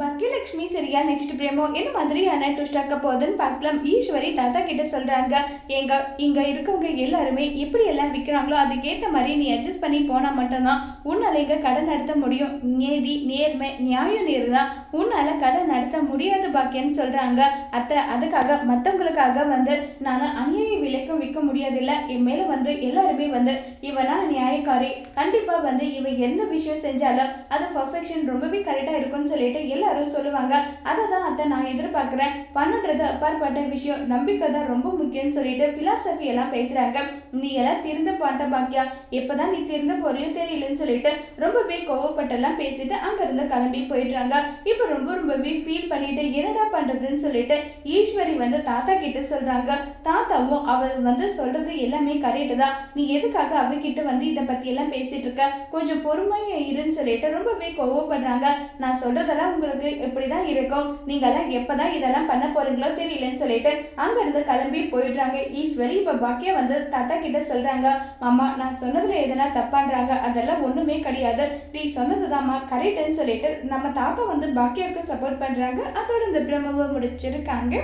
பாக்கியலட்சுமி சரியா நெக்ஸ்ட் பிரேமோ? என்ன மாதிரியான ட்விஸ்ட் ஆக்க போகுதுன்னு பார்க்கலாம். ஈஸ்வரி தாத்தா கிட்ட சொல்றாங்க. எங்க இங்க இருக்கவங்க எல்லாருமே எப்படி எல்லாம் விற்கிறாங்களோ அதுக்கேற்ற மாதிரி நீ அட்ஜஸ்ட் பண்ணி போனா மட்டும்தான் உன்னால இங்க கடன் நடத்த முடியும். நேதி நேர்மை நியாயம் நேர்தான் உன்னால கடன் நடத்த முடியாது பாக்கியன்னு சொல்றாங்க. அத்தை அதுக்காக மற்றவங்களுக்காக வந்து நான் அநியாய விலைக்கும் விற்க முடியாதில்ல. என் மேல வந்து எல்லாருமே வந்து இவனா நியாயக்காரி. கண்டிப்பா வந்து இவன் எந்த விஷயம் செஞ்சாலும் அது பர்ஃபெக்ஷன் ரொம்பவே கரெக்டா இருக்கும்னு சொல்லிட்டு எல்லாரும் சொல்லுவாங்க. அதை தான் அத்தை நான் எதிர்பார்க்குறேன். பண்ணுன்றது அப்பாற்பட்ட விஷயம். நம்பிக்கை தான் ரொம்ப முக்கியம்னு சொல்லிட்டு ஃபிலாசபி எல்லாம் பேசுகிறாங்க நீ எல்லாம் திருந்த பாட்ட பாக்கியா? எப்போதான் நீ திருந்த போறியோ தெரியலன்னு சொல்லிட்டு ரொம்பவே கோவப்பட்டெல்லாம் பேசிட்டு அங்கேருந்து கிளம்பி போயிடுறாங்க. இப்போ ரொம்ப ரொம்பவே ஃபீல் பண்ணிட்டு என்னடா பண்ணுறதுன்னு சொல்லிட்டு ஈஸ்வரி வந்து தாத்தா கிட்ட சொல்கிறாங்க தாத்தாவும் அவர் வந்து சொல்கிறது எல்லாமே கரெக்டு தான். நீ எதுக்காக அவகிட்ட வந்து இதை பற்றி எல்லாம் பேசிட்டு இருக்க? கொஞ்சம் பொறுமையாக இருன்னு சொல்லிட்டு ரொம்பவே கோவப்படுறாங்க. நான் சொல்றதெல்லாம் உங்களுக்கு இப்படி தான் இருக்கும். நீங்கள்லாம் எப்போ தான் இதெல்லாம் பண்ண போகிறீங்களோ தெரியலன்னு சொல்லிட்டு அங்கேருந்து கிளம்பி போயிடுறாங்க. ஈஸ்வரி இப்போ பாக்கியா வந்து தாத்தா கிட்ட சொல்கிறாங்க மாமா நான் சொன்னதில் எதனா தப்பான்றாங்க. அதெல்லாம் ஒன்றுமே கிடையாது. நீ சொன்னதுதாம்மா கரெக்டுன்னு சொல்லிட்டு நம்ம தாத்தா வந்து பாக்கியாவுக்கு சப்போர்ட் பண்ணுறாங்க அதோட இந்த பிரம்மவை முடிச்சிருக்காங்க.